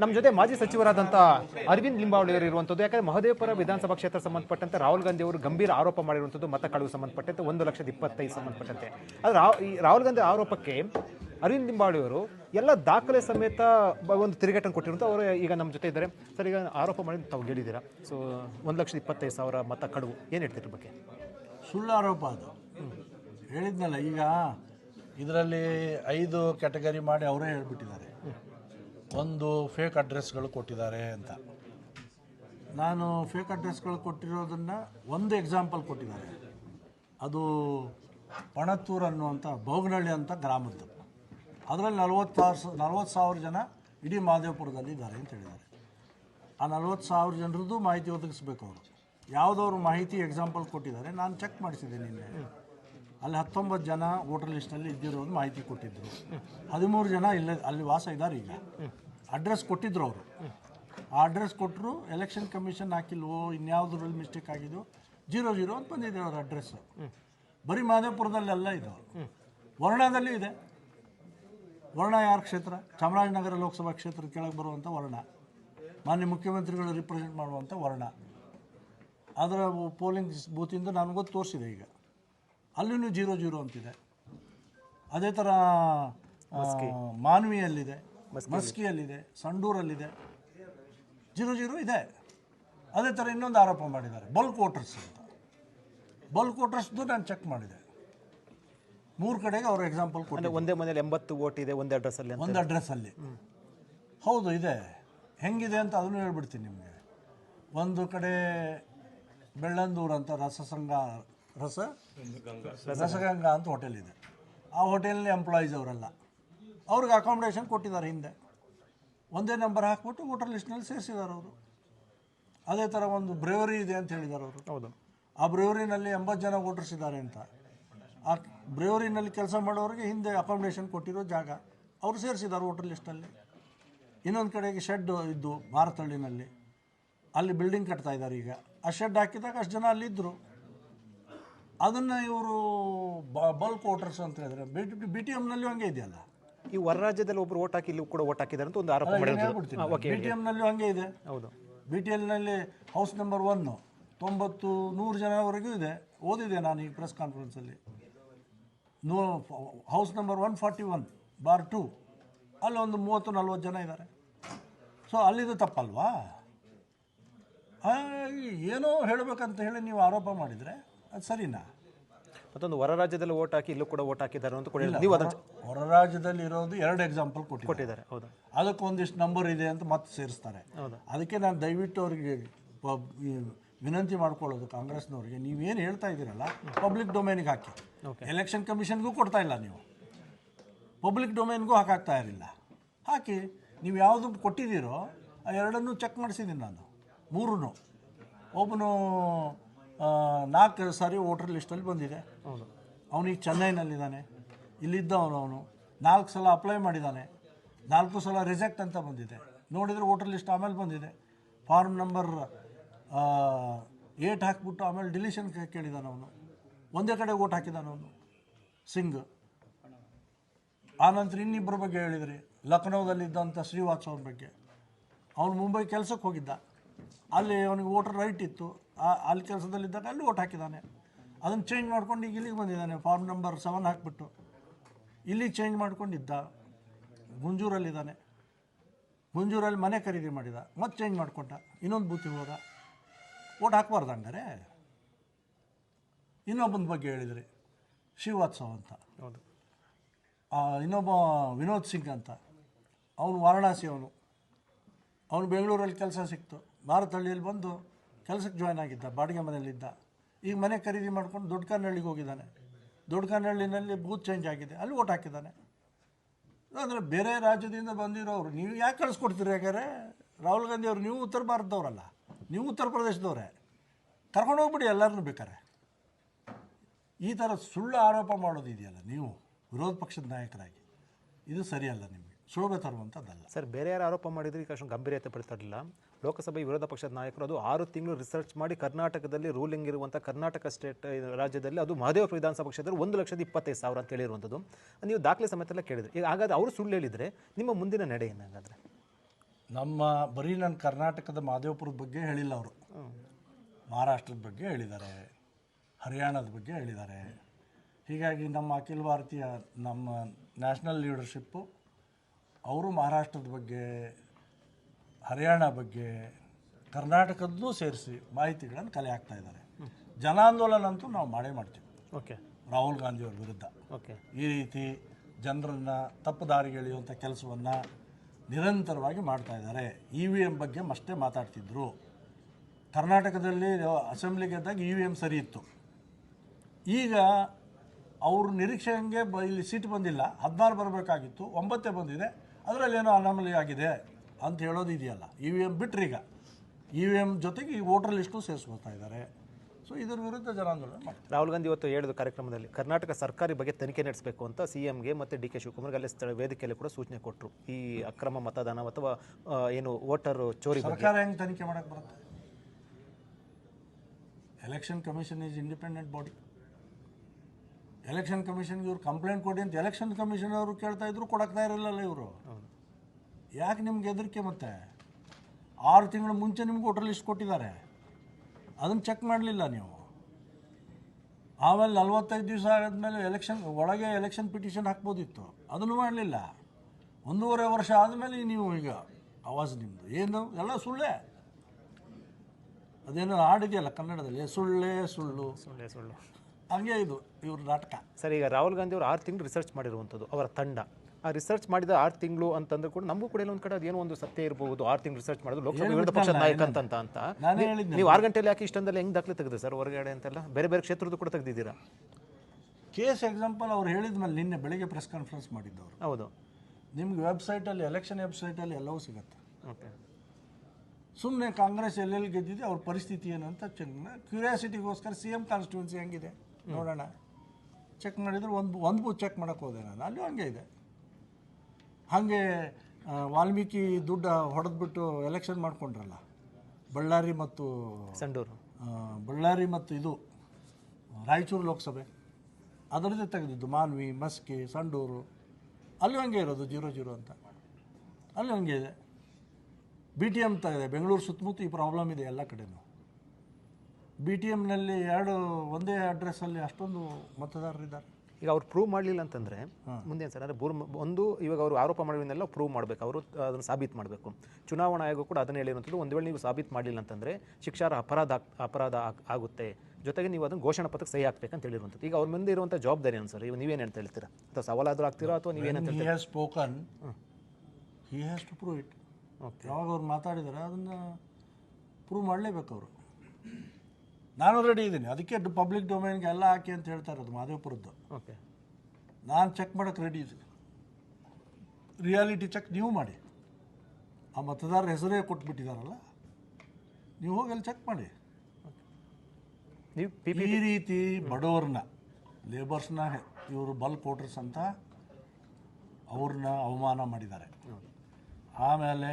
ನಮ್ಮ ಜೊತೆ ಮಾಜಿ ಸಚಿವರಾದಂಥ ಅರವಿಂದ್ ಲಿಂಬಾವಳಿ ಅವರು ಇರುವಂಥದ್ದು ಯಾಕಂದ್ರೆ ಮಹದೇವಪುರ ವಿಧಾನಸಭಾ ಕ್ಷೇತ್ರ ಸಂಬಂಧಪಟ್ಟಂತೆ ರಾಹುಲ್ ಗಾಂಧಿ ಅವರು ಗಂಭೀರ ಆರೋಪ ಮಾಡಿರುವಂಥದ್ದು ಮತ ಕಳುವು ಸಂಬಂಧಪಟ್ಟಂತೆ, ಒಂದು ಲಕ್ಷದ ಇಪ್ಪತ್ತೈದು ಸಂಬಂಧಪಟ್ಟಂತೆ. ಆದರೆ ರಾಹುಲ್ ಗಾಂಧಿ ಆರೋಪಕ್ಕೆ ಅರವಿಂದ್ ಲಿಂಬಾವಳಿ ಅವರು ಎಲ್ಲ ದಾಖಲೆ ಸಮೇತ ಒಂದು ತಿರುಗೇಟನ್ನು ಕೊಟ್ಟಿರುವಂಥ ಅವರು ಈಗ ನಮ್ಮ ಜೊತೆ ಇದ್ದಾರೆ. ಸರ್, ಈಗ ಆರೋಪ ಮಾಡಿ ತಾವು ಹೇಳಿದ್ದೀರಾ ಸೊ ಒಂದು ಲಕ್ಷದ ಇಪ್ಪತ್ತೈದು ಸಾವಿರ ಮತ ಕಡುವು ಏನು ಹೇಳ್ತಿದ್ರ ಬಗ್ಗೆ? ಸುಳ್ಳು ಆರೋಪ ಅದು. ಹೇಳಿದ್ನಲ್ಲ, ಈಗ ಇದರಲ್ಲಿ ಐದು ಕ್ಯಾಟಗರಿ ಮಾಡಿ ಅವರೇ ಹೇಳ್ಬಿಟ್ಟಿದ್ದಾರೆ. ಒಂದು ಫೇಕ್ ಅಡ್ರೆಸ್ಗಳು ಕೊಟ್ಟಿದ್ದಾರೆ ಅಂತ. ನಾನು ಫೇಕ್ ಅಡ್ರೆಸ್ಗಳು ಕೊಟ್ಟಿರೋದನ್ನು ಒಂದು ಎಕ್ಸಾಂಪಲ್ ಕೊಟ್ಟಿದ್ದಾರೆ. ಅದು ಪಣತ್ತೂರು ಅನ್ನುವಂಥ ಬೋಗನಹಳ್ಳಿ ಅಂತ ಗ್ರಾಮದ್ದು. ಅದರಲ್ಲಿ ನಲವತ್ತಾರು ಸಾವಿರ ನಲ್ವತ್ತು ಸಾವಿರ ಜನ ಇಡೀ ಮಹದೇವಪುರದಲ್ಲಿ ಇದ್ದಾರೆ ಅಂತ ಹೇಳಿದ್ದಾರೆ. ಆ ನಲ್ವತ್ತು ಸಾವಿರ ಜನರದ್ದು ಮಾಹಿತಿ ಒದಗಿಸ್ಬೇಕು ಅವರು. ಯಾವುದವ್ರು ಮಾಹಿತಿ ಎಕ್ಸಾಂಪಲ್ ಕೊಟ್ಟಿದ್ದಾರೆ, ನಾನು ಚೆಕ್ ಮಾಡಿಸಿದ್ದೆ ನಿನ್ನೆ. ಅಲ್ಲಿ ಹತ್ತೊಂಬತ್ತು ಜನ ವೋಟರ್ ಲಿಸ್ಟ್ನಲ್ಲಿ ಇದ್ದಿರೋದು ಮಾಹಿತಿ ಕೊಟ್ಟಿದ್ದರು ಹದಿಮೂರು ಜನ ಇಲ್ಲೇ, ಅಲ್ಲಿ ವಾಸ ಇದ್ದಾರೆ ಈಗ. ಅಡ್ರೆಸ್ ಕೊಟ್ಟಿದ್ರು ಅವರು. ಆ ಅಡ್ರೆಸ್ ಕೊಟ್ಟರು ಎಲೆಕ್ಷನ್ ಕಮಿಷನ್ ಹಾಕಿಲ್ವೋ ಇನ್ಯಾವುದ್ರಲ್ಲಿ ಮಿಸ್ಟೇಕ್ ಆಗಿದೆಯೋ ಜೀರೋ ಜೀರೋ ಅಂತ ಬಂದಿದೆ ಅವ್ರ ಅಡ್ರೆಸ್ಸು ಬರೀ ಮಾದೇಪುರದಲ್ಲೆಲ್ಲ ಇದು. ವರ್ಣದಲ್ಲಿ ಇದೆ. ವರ್ಣ ಯಾರ ಕ್ಷೇತ್ರ? ಚಾಮರಾಜನಗರ ಲೋಕಸಭಾ ಕ್ಷೇತ್ರ ಕೆಳಗೆ ಬರುವಂಥ ವರ್ಣ. ಮಾನ್ಯ ಮುಖ್ಯಮಂತ್ರಿಗಳು ರಿಪ್ರೆಸೆಂಟ್ ಮಾಡುವಂಥ ವರ್ಣ. ಅದರ ಪೋಲಿಂಗ್ ಬೂತಿಂದ ನನಗೊತ್ತು ತೋರಿಸಿದೆ ಈಗ. ಅಲ್ಲಿನೂ ಜೀರೋ ಜೀರೋ ಅಂತಿದೆ. ಅದೇ ಥರ ಮಾನ್ವಿಯಲ್ಲಿದೆ. ಮಸ್ಕಿಯಲ್ಲಿದೆ ಸಂಡೂರಲ್ಲಿದೆ. ಜೀರೋ ಜೀರೋ ಇದೆ. ಅದೇ ಥರ ಇನ್ನೊಂದು ಆರೋಪ ಮಾಡಿದ್ದಾರೆ. ಬಲ್ಕ್ ವೋಟರ್ಸ್ ಅಂತ. ಬಲ್ಕ್ ವೋಟರ್ಸ್ದು ನಾನು ಚೆಕ್ ಮಾಡಿದೆ. ಮೂರು ಕಡೆಗೆ ಅವರು ಎಕ್ಸಾಂಪಲ್ ಕೊಟ್ಟಿದ್ದಾರೆ. ಒಂದೇ ಮನೇಲಿ ಎಂಬತ್ತು ಓಟ್ ಇದೆ ಒಂದೇ ಅಡ್ರೆಸ್ಸಲ್ಲಿ ಅಂತ. ಒಂದು ಅಡ್ರೆಸ್ಸಲ್ಲಿ ಹೌದು ಇದೆ. ಹೆಂಗಿದೆ ಅಂತ ಅದನ್ನು ಹೇಳ್ಬಿಡ್ತೀನಿ ನಿಮಗೆ. ಒಂದು ಕಡೆ ಬೆಳ್ಳಂದೂರು ಅಂತ ರಸಸಂಗ ರಸ ರಸಗಂಗಾ. ಅಂತ ಹೋಟೆಲ್ ಇದೆ. ಆ ಹೋಟೆಲ್ನ ಎಂಪ್ಲಾಯೀಸ್ ಅವರೆಲ್ಲ. ಅವ್ರಿಗೆ ಅಕಾಮಡೇಷನ್ ಕೊಟ್ಟಿದ್ದಾರೆ ಹಿಂದೆ. ಒಂದೇ ನಂಬರ್ ಹಾಕ್ಬಿಟ್ಟು ವೋಟರ್ ಲಿಸ್ಟ್ನಲ್ಲಿ ಸೇರಿಸಿದ್ದಾರೆ ಅವರು. ಅದೇ ಥರ ಒಂದು ಬ್ರೇವರಿ ಇದೆ ಅಂತ ಹೇಳಿದ್ದಾರೆ ಅವರು. ಹೌದು. ಆ ಬ್ರೇವರಿನಲ್ಲಿ ಎಂಬತ್ತು ಜನ ವೋಟರ್ಸ್ ಇದ್ದಾರೆ ಅಂತ. ಆ ಬ್ರೇವರಿನಲ್ಲಿ ಕೆಲಸ ಮಾಡೋರಿಗೆ ಹಿಂದೆ ಅಕಾಮಡೇಷನ್ ಕೊಟ್ಟಿರೋ ಜಾಗ. ಅವರು ಸೇರಿಸಿದ್ದಾರೆ ವೋಟರ್ ಲಿಸ್ಟಲ್ಲಿ ಇನ್ನೊಂದು ಕಡೆಗೆ ಶೆಡ್ ಇದ್ದು ಭಾರತಹಳ್ಳಿನಲ್ಲಿ ಅಲ್ಲಿ ಬಿಲ್ಡಿಂಗ್ ಕಟ್ತಾ ಇದ್ದಾರೆ ಈಗ. ಆ ಶೆಡ್ ಹಾಕಿದಾಗ ಅಷ್ಟು ಜನ ಅಲ್ಲಿದ್ದರು ಅದನ್ನು ಇವರು ಬಲ್ಕ್ ವೋಟರ್ಸ್ ಅಂತ ಹೇಳಿದ್ರೆ ಬಿ ಬಿ ಟಿ ಎಮ್ನಲ್ಲಿ ಹಂಗೆ ಇದೆಯಲ್ಲ? ಈ ಹೊರ ರಾಜ್ಯದಲ್ಲಿ ಒಬ್ರು ಓಟ್ ಹಾಕಿ ಇಲ್ಲಿ ಕೂಡ ಓಟ್ ಹಾಕಿದ್ದಾರೆ ಅಂತ ಒಂದು ಆರೋಪ ಬಿ ಟಿ ಎಮ್ನಲ್ಲೂ ಹಂಗೆ ಇದೆ. ಹೌದು. ಬಿ ಟಿ ಎಲ್ನಲ್ಲಿ ಹೌಸ್ ನಂಬರ್ ಒನ್ನು ತೊಂಬತ್ತು ನೂರು ಜನವರೆಗೂ ಇದೆ. ಓದಿದೆ ನಾನು ಈ ಪ್ರೆಸ್ ಕಾನ್ಫರೆನ್ಸಲ್ಲಿ ನೂ house number one forty one bar two ಅಲ್ಲಿ ಒಂದು ಮೂವತ್ತು ನಲ್ವತ್ತು ಜನ ಇದ್ದಾರೆ. ಸೊ ಅಲ್ಲಿದು ತಪ್ಪಲ್ವಾ? ಏನೋ ಹೇಳಬೇಕಂತ ಹೇಳಿ ನೀವು ಆರೋಪ ಮಾಡಿದರೆ ಅದು ಸರಿನಾ? ಮತ್ತೊಂದು ಹೊರ ರಾಜ್ಯದಲ್ಲಿ ಓಟ್ ಹಾಕಿ ಇಲ್ಲೂ ಕೂಡ ಓಟ್ ಹಾಕಿದ್ದಾರೆ ಅಂತ ಕೂಡ ಹೇಳಿದ್ರು. ನೀವು ಅದನ್ನು ಹೊರ ರಾಜ್ಯದಲ್ಲಿ ಇರೋದು ಎರಡು ಎಕ್ಸಾಂಪಲ್ ಕೊಟ್ಟಿದ್ದಾರೆ. ಕೊಟ್ಟಿದ್ದಾರೆ ಹೌದು. ಅದಕ್ಕೆ ಒಂದಿಷ್ಟು ನಂಬರ್ ಇದೆ ಅಂತ ಮತ್ತೆ ಸೇರಿಸ್ತಾರೆ. ಹೌದು. ಅದಕ್ಕೆ ನಾನು ದಯವಿಟ್ಟು ಅವರಿಗೆ ವಿನಂತಿ ಮಾಡ್ಕೊಳ್ಳೋದು ಕಾಂಗ್ರೆಸ್ನವರಿಗೆ. ನೀವೇನು ಹೇಳ್ತಾ ಇದ್ದೀರಲ್ಲ ಪಬ್ಲಿಕ್ ಡೊಮೇನಿಗೆ ಹಾಕಿ. ಎಲೆಕ್ಷನ್ ಕಮಿಷನ್ಗೂ ಕೊಡ್ತಾ ಇಲ್ಲ ನೀವು. ಪಬ್ಲಿಕ್ ಡೊಮೇನ್ಗೂ ಹಾಕಾಗ್ತಾ ಇರಲಿಲ್ಲ. ಹಾಕಿ ನೀವು ಯಾವುದು ಕೊಟ್ಟಿದ್ದೀರೋ ಆ ಎರಡನ್ನೂ ಚೆಕ್ ಮಾಡಿಸಿದ್ದೀನಿ ನಾನು. ಮೂರನ್ನು ಒಬ್ಬನು ನಾಲ್ಕು ಸಾರಿ ವೋಟರ್ ಲಿಸ್ಟಲ್ಲಿ ಬಂದಿದೆ. ಅವನಿಗೆ ಚೆನ್ನೈನಲ್ಲಿದ್ದಾನೆ. ಇಲ್ಲಿದ್ದವನು ಅವನು. ನಾಲ್ಕು ಸಲ ಅಪ್ಲೈ ಮಾಡಿದ್ದಾನೆ ನಾಲ್ಕು ಸಲ ರಿಜೆಕ್ಟ್ ಅಂತ ಬಂದಿದೆ. ನೋಡಿದರೆ ವೋಟರ್ ಲಿಸ್ಟ್ ಆಮೇಲೆ ಬಂದಿದೆ. ಫಾರ್ಮ್ ನಂಬರ್ ಏಟ್ ಹಾಕ್ಬಿಟ್ಟು ಆಮೇಲೆ ಡಿಲಿಷನ್ ಕೇಳಿದಾನೆ ಅವನು. ಒಂದೇ ಕಡೆ ಓಟ್ ಹಾಕಿದ್ದಾನ ಅವನು. ಸಿಂಗ್. ಆನಂತರ ಇನ್ನಿಬ್ಬರ ಬಗ್ಗೆ ಹೇಳಿದ್ರಿ. ಲಕ್ನೋದಲ್ಲಿದ್ದಂಥ ಶ್ರೀವಾತ್ಸವನ ಬಗ್ಗೆ. ಅವನು ಮುಂಬೈ ಕೆಲಸಕ್ಕೆ ಹೋಗಿದ್ದ. ಅಲ್ಲಿ ಅವನಿಗೆ ವೋಟರ್ ರೈಟ್ ಇತ್ತು. ಅಲ್ಲಿ ಕೆಲಸದಲ್ಲಿದ್ದಾಗ ಅಲ್ಲಿ ಓಟ್ ಹಾಕಿದ್ದಾನೆ ಅದನ್ನು ಚೇಂಜ್ ಮಾಡ್ಕೊಂಡು ಈಗ ಇಲ್ಲಿಗೆ ಬಂದಿದ್ದಾನೆ ಫಾರ್ಮ್ ನಂಬರ್ ಸೆವೆನ್ ಹಾಕಿಬಿಟ್ಟು. ಇಲ್ಲಿಗೆ ಚೇಂಜ್ ಮಾಡ್ಕೊಂಡಿದ್ದ. ಗುಂಜೂರಲ್ಲಿದ್ದಾನೆ ಗುಂಜೂರಲ್ಲಿ ಮನೆ ಖರೀದಿ ಮಾಡಿದ. ಮತ್ತೆ ಚೇಂಜ್ ಮಾಡ್ಕೊಂಡ ಇನ್ನೊಂದು ಬೂತಿಗೆ ಹೋದ. ಓಟ್ ಹಾಕ್ಬಾರ್ದು ಹಂಗಾರೆ. ಇನ್ನೊಬ್ಬನ ಬಗ್ಗೆ ಹೇಳಿದ್ರಿ. ಶ್ರೀವಾತ್ಸವ್ ಅಂತ. ಹೌದು. ಇನ್ನೊಬ್ಬ ವಿನೋದ್ ಸಿಂಗ್ ಅಂತ. ಅವನು ವಾರಣಾಸಿ ಅವನು. ಅವನು ಬೆಂಗಳೂರಲ್ಲಿ ಕೆಲಸ ಸಿಕ್ತು. ಭಾರತಹಳ್ಳಿಯಲ್ಲಿ ಬಂದು ಕೆಲಸಕ್ಕೆ ಜಾಯ್ನ್ ಆಗಿದ್ದ, ಬಾಡಿಗೆ ಮನೆಯಲ್ಲಿದ್ದ. ಈಗ ಮನೆ ಖರೀದಿ ಮಾಡ್ಕೊಂಡು ದೊಡ್ಡ ಕನ್ನಳ್ಳಿಗೆ ಹೋಗಿದ್ದಾನೆ. ದೊಡ್ಡ ಕನ್ನಳ್ಳಿನಲ್ಲಿ ಬೂತ್ ಚೇಂಜ್ ಆಗಿದೆ. ಅಲ್ಲಿ ಓಟ್ ಹಾಕಿದ್ದಾನೆ. ಅಂದರೆ ಬೇರೆ ರಾಜ್ಯದಿಂದ ಬಂದಿರೋರು, ನೀವು ಯಾಕೆ ಕಳಿಸ್ಕೊಡ್ತೀರಿ ಯಾಕಂದರೆ ರಾಹುಲ್ ಗಾಂಧಿ ಅವರು ನೀವು ಉತ್ತರ ಭಾರತದವರಲ್ಲ. ನೀವು ಉತ್ತರ ಪ್ರದೇಶದವರೇ. ಕರ್ಕೊಂಡು ಹೋಗ್ಬಿಡಿ, ಎಲ್ಲರನ್ನೂ ಬೇಕಾರೆ ಈ ಥರ ಸುಳ್ಳು ಆರೋಪ ಮಾಡೋದು ಇದೆಯಲ್ಲ ನೀವು, ವಿರೋಧ ಪಕ್ಷದ ನಾಯಕರಾಗಿ. ಇದು ಸರಿಯಲ್ಲ ನಿಮಗೆ. ಶೋಭೆ ತರುವಂಥದ್ದಲ್ಲ. ಸರ್ ಬೇರೆ ಯಾರು ಆರೋಪ ಮಾಡಿದ್ರೆ? ಈಗ ಅಷ್ಟೊಂದು ಗಂಭೀರತೆ ಪಡಿಸ್ತಿರಲಿಲ್ಲ ಲೋಕಸಭೆ ವಿರೋಧ ಪಕ್ಷದ ನಾಯಕರು ಅದು ಆರು ತಿಂಗಳು ರಿಸರ್ಚ್ ಮಾಡಿ ಕರ್ನಾಟಕದಲ್ಲಿ ರೂಲಿಂಗ್ ಇರುವಂಥ ಕರ್ನಾಟಕ ಸ್ಟೇಟ್ ರಾಜ್ಯದಲ್ಲಿ ಅದು ಮಹದೇವ ವಿಧಾನಸಭಾ ಕ್ಷೇತ್ರದಲ್ಲಿ ಒಂದು ಲಕ್ಷದ ಇಪ್ಪತ್ತೈದು ಸಾವಿರ ಅಂತ ಹೇಳಿರುವಂಥದ್ದು. ನೀವು ದಾಖಲೆ ಸಮೇತ ಎಲ್ಲ ಕೇಳಿದ್ರಿ. ಈಗ ಹಾಗಾದ್ರೆ ಅವರು ಸುಳ್ಳು ಹೇಳಿದರೆ ನಿಮ್ಮ ಮುಂದಿನ ನಡೆ ಏನು ಹಾಗಾದ್ರೆ? ನಮ್ಮ ಬರೀ ನನ್ನ ಕರ್ನಾಟಕದ ಮಹದೇವಪುರದ ಬಗ್ಗೆ ಹೇಳಿಲ್ಲ ಅವರು. ಮಹಾರಾಷ್ಟ್ರದ ಬಗ್ಗೆ ಹೇಳಿದ್ದಾರೆ. ಹರಿಯಾಣದ ಬಗ್ಗೆ ಹೇಳಿದ್ದಾರೆ. ಹೀಗಾಗಿ ನಮ್ಮ ಅಖಿಲ ಭಾರತೀಯ ನಮ್ಮ ನ್ಯಾಷನಲ್ ಲೀಡರ್ಶಿಪ್ಪು ಅವರು ಮಹಾರಾಷ್ಟ್ರದ ಬಗ್ಗೆ ಹರಿಯಾಣ ಬಗ್ಗೆ ಕರ್ನಾಟಕದ್ದು ಸೇರಿಸಿ ಮಾಹಿತಿಗಳನ್ನು ಕಲೆ ಹಾಕ್ತಾ ಇದ್ದಾರೆ. ಜನಾಂದೋಲನ ಅಂತೂ ನಾವು ಮಾಡೇ ಮಾಡ್ತೀವಿ. ಓಕೆ. ರಾಹುಲ್ ಗಾಂಧಿಯವ್ರ ವಿರುದ್ಧ. ಓಕೆ. ಈ ರೀತಿ ಜನರನ್ನು ತಪ್ಪು ದಾರಿಗೆ ಎಳೆಯುವಂಥ ಕೆಲಸವನ್ನು ನಿರಂತರವಾಗಿ ಮಾಡ್ತಾ ಇದ್ದಾರೆ. ಇ ವಿ ಎಂ ಬಗ್ಗೆ ಅಷ್ಟೇ ಮಾತಾಡ್ತಿದ್ರು. ಕರ್ನಾಟಕದಲ್ಲಿ ಅಸೆಂಬ್ಲಿ ಗೆದ್ದಾಗ ಇ ವಿ ಎಂ ಸರಿ ಇತ್ತು. ಈಗ ಅವ್ರ ನಿರೀಕ್ಷೆ ಹಂಗೆ ಬ ಇಲ್ಲಿ ಸೀಟ್ ಬಂದಿಲ್ಲ. ಹದಿನಾರು ಬರಬೇಕಾಗಿತ್ತು. ಒಂಬತ್ತೇ ಬಂದಿದೆ. ಅದರಲ್ಲಿ ಏನೋ ಅನಾಮಲಿ ಆಗಿದೆ ಅಂತ ಹೇಳೋದು ಇದೆಯಲ್ಲ. ಇ ವಿ ಎಂ ಬಿಟ್ರೀಗ ಇ ವಿ ಎಂ ಜೊತೆಗೆ ಈ ವೋಟರ್ ಲಿಸ್ಟು ಸೇರಿಸ್ಕೊಳ್ತಾ ಇದ್ದಾರೆ ಸೊ ಇದರ ವಿರುದ್ಧ ಜನಾಂದೋಲನ ಮಾಡ್ತಾರೆ. ರಾಹುಲ್ ಗಾಂಧಿ ಇವತ್ತು ಹೇಳಿದ ಕಾರ್ಯಕ್ರಮದಲ್ಲಿ ಕರ್ನಾಟಕ ಸರ್ಕಾರಿ ಬಗ್ಗೆ ತನಿಖೆ ನಡೆಸಬೇಕು ಅಂತ ಸಿ ಎಂಗೆ ಮತ್ತು ಡಿ ಕೆ ಶಿವಕುಮಾರ್ಗೆ ಅಲ್ಲಿ ಸ್ಥಳ ವೇದಿಕೆಯಲ್ಲಿ ಕೂಡ ಸೂಚನೆ ಕೊಟ್ಟರು ಈ ಅಕ್ರಮ ಮತದಾನ ಅಥವಾ ಏನು ವೋಟರ್ ಚೋರಿ ಸರ್ಕಾರ ಹೆಂಗೆ ತನಿಖೆ ಮಾಡೋಕ್ಕೆ ಬರುತ್ತೆ? Election commission is independent body election ಕಮಿಷನ್ಗೆ ಇವ್ರು ಕಂಪ್ಲೇಂಟ್ ಕೊಡಿ ಅಂತ ಎಲೆಕ್ಷನ್ ಕಮಿಷನ್ ಅವರು ಕೇಳ್ತಾ ಇದ್ರು, ಕೊಡಕ್ತಾ ಇರಲಿಲ್ಲ ಇವರು. ಯಾಕೆ ನಿಮ್ಗೆ ಹೆದರಿಕೆ ಮತ್ತೆ? ಆರು ತಿಂಗಳ ಮುಂಚೆ ನಿಮ್ಗೆ ವೋಟರ್ ಲಿಸ್ಟ್ ಕೊಟ್ಟಿದ್ದಾರೆ. ಅದನ್ನು ಚೆಕ್ ಮಾಡಲಿಲ್ಲ ನೀವು. ಆಮೇಲೆ ನಲ್ವತ್ತೈದು ದಿವಸ ಆದಮೇಲೆ ಎಲೆಕ್ಷನ್ ಒಳಗೆ ಎಲೆಕ್ಷನ್ ಪಿಟಿಷನ್ ಹಾಕ್ಬೋದಿತ್ತು. ಅದನ್ನು ಮಾಡಲಿಲ್ಲ. ಒಂದೂವರೆ ವರ್ಷ ಆದಮೇಲೆ ನೀವು ಈಗ ಆವಾಜ್ ನಿಮ್ಮದು ಏನು? ಎಲ್ಲ ಸುಳ್ಳೇ. ಅದೇನೋ ಹಾಡಿದೆಯಲ್ಲ ಕನ್ನಡದಲ್ಲಿ? ಸುಳ್ಳೇ ಸುಳ್ಳು. ಸುಳ್ಳೆ ಸುಳ್ಳು. ಹಂಗೆ ಇದು ಇವ್ರ ನಾಟಕ. ಸರಿ ಈಗ ರಾಹುಲ್ ಗಾಂಧಿ ಅವರು ಆರು ತಿಂಗಳು ರಿಸರ್ಚ್ ಮಾಡಿರುವಂಥದ್ದು ಅವರ ತಂಡ. ಆ ರಿಸರ್ಚ್ ಮಾಡಿದ ಆರು ತಿಂಗಳು ಅಂತಂದ್ರೆ ಕೂಡ ನಮಗೂ ಕೂಡ ಒಂದು ಕಡೆ ಅದೇನೋ ಒಂದು ಸತ್ಯ ಇರಬಹುದು ಆರು ತಿಂಗಳು ರಿಸರ್ಚ್ ಮಾಡೋದು ಲೋಕಸಭೆ ವಿರೋಧ ಪಕ್ಷದ ನಾಯಕ ಅಂತ. ಅಂತ ನೀವು- ಆರು ಗಂಟೆಯಲ್ಲಿ ಯಾಕೆ ಇಷ್ಟೊಂದಲ್ಲಿ ಹೆಂಗ್ ದಾಖಲೆ ತೆಗೆದು ಸರ್ ಹೊರಗಡೆ ಅಂತೆಲ್ಲ? ಬೇರೆ ಬೇರೆ ಕ್ಷೇತ್ರದ್ದು ಕೂಡ ತೆಗೆದಿದ್ದೀರಾ? ಕೇಸ್ ಎಕ್ಸಾಂಪಲ್ ಅವ್ರು ಹೇಳಿದ ಮೇಲೆ ನಿನ್ನೆ ಬೆಳಿಗ್ಗೆ ಪ್ರೆಸ್ ಕಾನ್ಫರೆನ್ಸ್ ಮಾಡಿದ್ದವರು. ಹೌದು. ನಿಮ್ಗೆ ವೆಬ್ಸೈಟಲ್ಲಿ ಎಲೆಕ್ಷನ್ ವೆಬ್ಸೈಟಲ್ಲಿ ಎಲ್ಲವೂ ಸಿಗುತ್ತೆ. ಓಕೆ. ಸುಮ್ಮನೆ ಕಾಂಗ್ರೆಸ್ ಎಲ್ಲೆಲ್ಲಿ ಗೆದ್ದಿದೆ ಅವ್ರ ಪರಿಸ್ಥಿತಿ ಏನು ಅಂತ ಚೆಕ್ ಕ್ಯೂರಿಯಾಸಿಟಿಗೋಸ್ಕರ ಸಿ ಎಂ ಕಾನ್ಸ್ಟಿಟ್ಯೂನ್ಸಿ ಹೆಂಗಿದೆ? ನೋಡೋಣ. ಚೆಕ್ ಮಾಡಿದ್ರೆ ಒಂದು ಒಂದು ಬೂತ್ ಚೆಕ್ ಮಾಡೋಕ್ಕೆ ಹೋದೆ ನಾನು. ಅಲ್ಲಿ ಹಂಗೆ ಇದೆ. ಹಾಗೆ ವಾಲ್ಮೀಕಿ ದುಡ್ಡು ಹೊಡೆದ್ಬಿಟ್ಟು ಎಲೆಕ್ಷನ್ ಮಾಡ್ಕೊಂಡ್ರಲ್ಲ ಬಳ್ಳಾರಿ ಮತ್ತು ಸಂಡೂರು. ಬಳ್ಳಾರಿ ಮತ್ತು ಇದು ರಾಯಚೂರು ಲೋಕಸಭೆ. ಅದರದ್ದೇ ತೆಗೆದಿದ್ದು ಮಾನ್ವಿ ಮಸ್ಕಿ ಸಂಡೂರು. ಅಲ್ಲಿ ಹಂಗೆ ಇರೋದು ಜೀರೋ ಜೀರೋ ಅಂತ. ಅಲ್ಲಿ ಹಂಗೆ ಇದೆ. ಬಿ ಟಿ ಎಂ ತೆಗೆದೆ ಬೆಂಗಳೂರು ಸುತ್ತಮುತ್ತ ಈ ಪ್ರಾಬ್ಲಮ್ ಇದೆ ಎಲ್ಲ ಕಡೆನೂ. ಬಿ ಟಿ ಎಮ್ನಲ್ಲಿ ಎರಡು ಒಂದೇ ಅಡ್ರೆಸ್ಸಲ್ಲಿ ಅಷ್ಟೊಂದು ಮತದಾರರಿದ್ದಾರೆ ಈಗ ಅವ್ರು ಪ್ರೂವ್ ಮಾಡಲಿಲ್ಲ ಅಂತಂದರೆ ಮುಂದೆ ಸರ್ ಅಂದರೆ ಬೂರ್ ಒಂದು ಇವಾಗ ಅವರು ಆರೋಪ ಮಾಡಿರೋದನ್ನೆಲ್ಲ ಪ್ರೂವ್ ಮಾಡಬೇಕು ಅವರು ಅದನ್ನು ಸಾಬೀತು ಮಾಡಬೇಕು. ಚುನಾವಣಾ ಆಯೋಗ ಕೂಡ ಅದನ್ನು ಹೇಳಿರುವಂಥದ್ದು ಒಂದು ವೇಳೆ ನೀವು ಸಾಬೀತು ಮಾಡಲಿಲ್ಲ ಅಂತಂದರೆ ಶಿಕ್ಷಾರ ಅಪರಾಧ ಅಪರಾಧ ಆಗ್- ಆಗುತ್ತೆ. ಜೊತೆಗೆ ನೀವು ಅದನ್ನು ಘೋಷಣಾ ಪತ್ರಕ್ಕೆ ಸಹಿ ಹಾಕ್ಬೇಕಂತ ಹೇಳಿರುವಂಥದ್ದು ಈಗ ಅವ್ರ ಮುಂದೆ ಇರುವಂಥ ಜವಾಬ್ದಾರಿ ಏನು ಸರ್? ಇವಾಗ ನೀವೇನು ಅಂತ ಹೇಳ್ತೀರಾ? ಅಥವಾ ಸವಾಲಾದರೂ ಆಗ್ತೀರಾ ಅಥವಾ ನೀವೇನಂತ he has spoken he has to prove it okay ಯಾವಾಗ ಅವ್ರು ಮಾತಾಡಿದರೆ ಅದನ್ನು ಪ್ರೂವ್ ಮಾಡಲೇಬೇಕು ಅವರು. ನಾನು ರೆಡಿ ಇದ್ದೀನಿ. ಅದಕ್ಕೆ ಪಬ್ಲಿಕ್ ಡೊಮೈನ್ಗೆ ಎಲ್ಲ ಹಾಕಿ ಅಂತ ಹೇಳ್ತಾ ಇರೋದು ಮಾದೇವಪುರದ್ದು ಓಕೆ ನಾನು ಚೆಕ್ ಮಾಡೋಕ್ಕೆ ರೆಡಿ ಇದ್ದೀನಿ. ರಿಯಾಲಿಟಿ ಚೆಕ್ ನೀವು ಮಾಡಿ. ಆ ಮತದಾರರ ಹೆಸರೇ ಕೊಟ್ಬಿಟ್ಟಿದಾರಲ್ಲ ನೀವು ಹೋಗಿ ಅಲ್ಲಿ ಚೆಕ್ ಮಾಡಿ. ಈ ರೀತಿ ಬಡವ್ರನ್ನ ಲೇಬರ್ಸ್ನ ಇವರು ಬಲ್ಕ್ ವೋಟರ್ಸ್ ಅಂತ ಅವ್ರನ್ನ ಅವಮಾನ ಮಾಡಿದ್ದಾರೆ. ಆಮೇಲೆ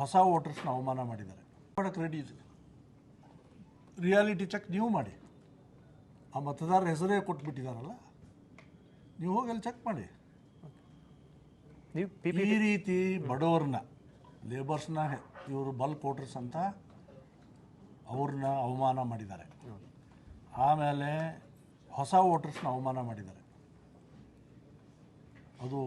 ಹೊಸ ವೋಟರ್ಸ್ನ ಅವಮಾನ ಮಾಡಿದ್ದಾರೆ. ಮಾಡೋಕ್ಕೆ ರೆಡಿ ಇದೆ ರಿಯಾಲಿಟಿ ಚೆಕ್ ನೀವು ಮಾಡಿ. ಆ ಮತದಾರರ ಹೆಸರೇ ಕೊಟ್ಬಿಟ್ಟಿದಾರಲ್ಲ ನೀವು ಹೋಗಿ ಅಲ್ಲಿ ಚೆಕ್ ಮಾಡಿ. ಈ ರೀತಿ ಬಡವ್ರನ್ನ ಲೇಬರ್ಸ್ನ ಇವರು ಬಲ್ಕ್ ವೋಟರ್ಸ್ ಅಂತ ಅವ್ರನ್ನ ಅವಮಾನ ಮಾಡಿದ್ದಾರೆ. ಆಮೇಲೆ ಹೊಸ ವೋಟರ್ಸ್ನ ಅವಮಾನ ಮಾಡಿದ್ದಾರೆ. ಅದು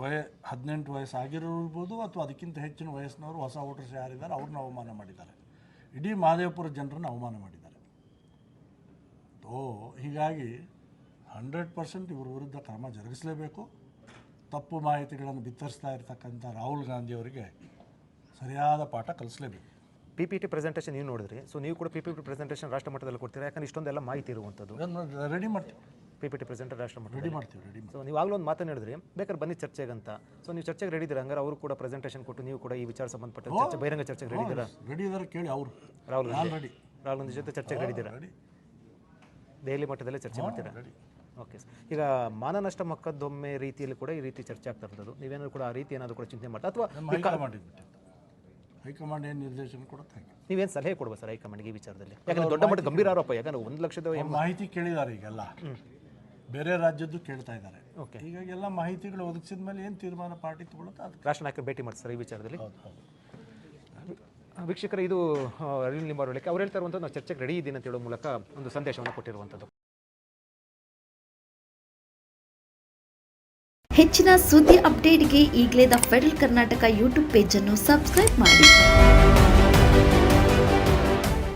ವಯ ಹದಿನೆಂಟು ವಯಸ್ಸು ಆಗಿರ್ಬೋದು ಅಥವಾ ಅದಕ್ಕಿಂತ ಹೆಚ್ಚಿನ ವಯಸ್ಸಿನವರು ಹೊಸ ವೋಟರ್ಸ್ ಯಾರಿದ್ದಾರೆ ಅವ್ರನ್ನ ಅವಮಾನ ಮಾಡಿದ್ದಾರೆ. ಇಡೀ ಮಹದೇವಪುರ ಜನರನ್ನು ಅವಮಾನ ಮಾಡಿದ್ದಾರೆ. ಓ ಹೀಗಾಗಿ ಹಂಡ್ರೆಡ್ ಪರ್ಸೆಂಟ್ ಇವ್ರ ವಿರುದ್ಧ ಕ್ರಮ ಜರುಗಿಸಲೇಬೇಕು. ತಪ್ಪು ಮಾಹಿತಿಗಳನ್ನು ಬಿತ್ತರಿಸ್ತಾ ಇರತಕ್ಕಂಥ ರಾಹುಲ್ ಗಾಂಧಿ ಅವರಿಗೆ ಸರಿಯಾದ ಪಾಠ ಕಲಿಸಲೇಬೇಕು. ಪಿ ಪಿ ಟಿ ಪ್ರೆಸೆಂಟೇಷನ್ ನೀವು ನೋಡಿದ್ರಿ. ಸೊ ನೀವು ಕೂಡ ಪಿ ಪಿ ಟಿ ಪ್ರೆಸೆಂಟೇಷನ್ ರಾಷ್ಟ್ರ ಮಟ್ಟದಲ್ಲಿ ಕೊಡ್ತೀರಾ? ಯಾಕಂದ್ರೆ ಇಷ್ಟೊಂದೆಲ್ಲ ಮಾಹಿತಿ ಇರುವಂಥದ್ದು. ರೆಡಿ ಮಾಡ್ತೀವಿ. ಪಿ ಪಿ ಟಿ ಪ್ರೆಸೆಂಟ್ ರಾಷ್ಟ್ರ ರೆಡಿ ಮಾಡ್ತೀವಿ ರೆಡಿ ಸೊ ನೀವು ಆಗಲೂ ಒಂದು ಮಾತನಾಡಿದ್ರಿ ಬೇಕಾದ್ರೆ ಬನ್ನಿ ಚರ್ಚೆಗೆ ಅಂತ ಸೊ ನೀವು ಚರ್ಚೆಗೆ ರೆಡಿ ಇದ್ದೀರಾ? ಹಂಗಾರೆ ಅವರು ಕೂಡ ಪ್ರೆಸೆಂಟೇಷನ್ ಕೊಟ್ಟು ನೀವು ಕೂಡ ಈ ವಿಚಾರ ಸಂಬಂಧಪಟ್ಟ ಚರ್ಚೆ ಬಹಿರಂಗ ಚರ್ಚೆಗೆ ರೆಡಿ ಇದ್ದೀರಾ? ರೆಡಿ ಇದ್ದಾರೆ ಕೇಳಿ ಅವರು. ರಾಹುಲ್ ರೆಡಿ ರಾಹುಲ್ ಗಾಂಧಿ ಜೊತೆ ಚರ್ಚೆಗೆ ರೆಡಿ ಇದ್ದೀರಾ? ರೆಡಿ ದೆಹಲಿ ಮಟ್ಟದಲ್ಲೇ ಚರ್ಚೆ ಮಾಡ್ತೀರಾ? ಓಕೆ ಸರ್ ಈಗ ಮಾನನಷ್ಟ ಮಕ್ಕದ್ದೊಮ್ಮೆ ರೀತಿಯಲ್ಲಿ ಕೂಡ ಈ ರೀತಿ ಚರ್ಚೆ ಆಗ್ತಾ ಇರ್ತದ್ದು ನೀವೇನಾದ್ರು ಕೂಡ ಆ ರೀತಿ ಏನಾದರೂ ಕೂಡ ಚಿಂತೆ ಮಾಡ್ತಾ ಅಥವಾ ಹೈಕಮಾಂಡ್ ಏನು ನಿರ್ದೇಶನ ಕೊಡುತ್ತೆ ನೀವೇನು ಸಲಹೆ ಕೊಡ್ಬೋದು ಸರ್ ಹೈಕಮಾಂಡ್ಗೆ ಈ ವಿಚಾರದಲ್ಲಿ? ಯಾಕಂದ್ರೆ ದೊಡ್ಡ ಮಟ್ಟ ಗಂಭೀರ ಆರೋಪ ಯಾಕಂದ್ರೆ ಒಂದು ಲಕ್ಷದ ಮಾಹಿತಿ ಕೇಳಿದ್ದಾರೆ ಈಗೆಲ್ಲ. ಬೇರೆ ರಾಜ್ಯದ್ದು ಕೇಳ್ತಾ ಇದ್ದಾರೆ. ಓಕೆ ಹೀಗಾಗಿ ಎಲ್ಲ ಮಾಹಿತಿಗಳು ಒದಗಿಸಿದ ಮೇಲೆ ಏನು ತೀರ್ಮಾನ ಪಾರ್ಟಿ ತಗೊಳುತ್ತೆ ಅದು ರಾಷ್ಟ್ರ ನಾಯಕರು ಭೇಟಿ ಮಾಡ್ತಾರೆ ಈ ವಿಚಾರದಲ್ಲಿ. ಹೌದು ಹೌದು. ವೀಕ್ಷಕರು ಇದು ಅರವಿಂದ್ ಹೇಳಿಕೆ ಅವ್ರು ಹೇಳ್ತಾ ಇರುವಂಥದ್ದು ನಾವು ಚರ್ಚೆಗೆ ರೆಡಿ ಇದ್ದೀನಿ ಅಂತ ಹೇಳೋ ಮೂಲಕ ಒಂದು ಸಂದೇಶವನ್ನು ಕೊಟ್ಟಿರುವಂಥದ್ದು. ಹೆಚ್ಚಿನ ಸುದ್ದಿ ಅಪ್ಡೇಟ್ಗೆ ಈಗಲೇ ದ ಫೆಡರಲ್ ಕರ್ನಾಟಕ ಯೂಟ್ಯೂಬ್ ಪೇಜನ್ನು ಸಬ್ಸ್ಕ್ರೈಬ್ ಮಾಡಿ.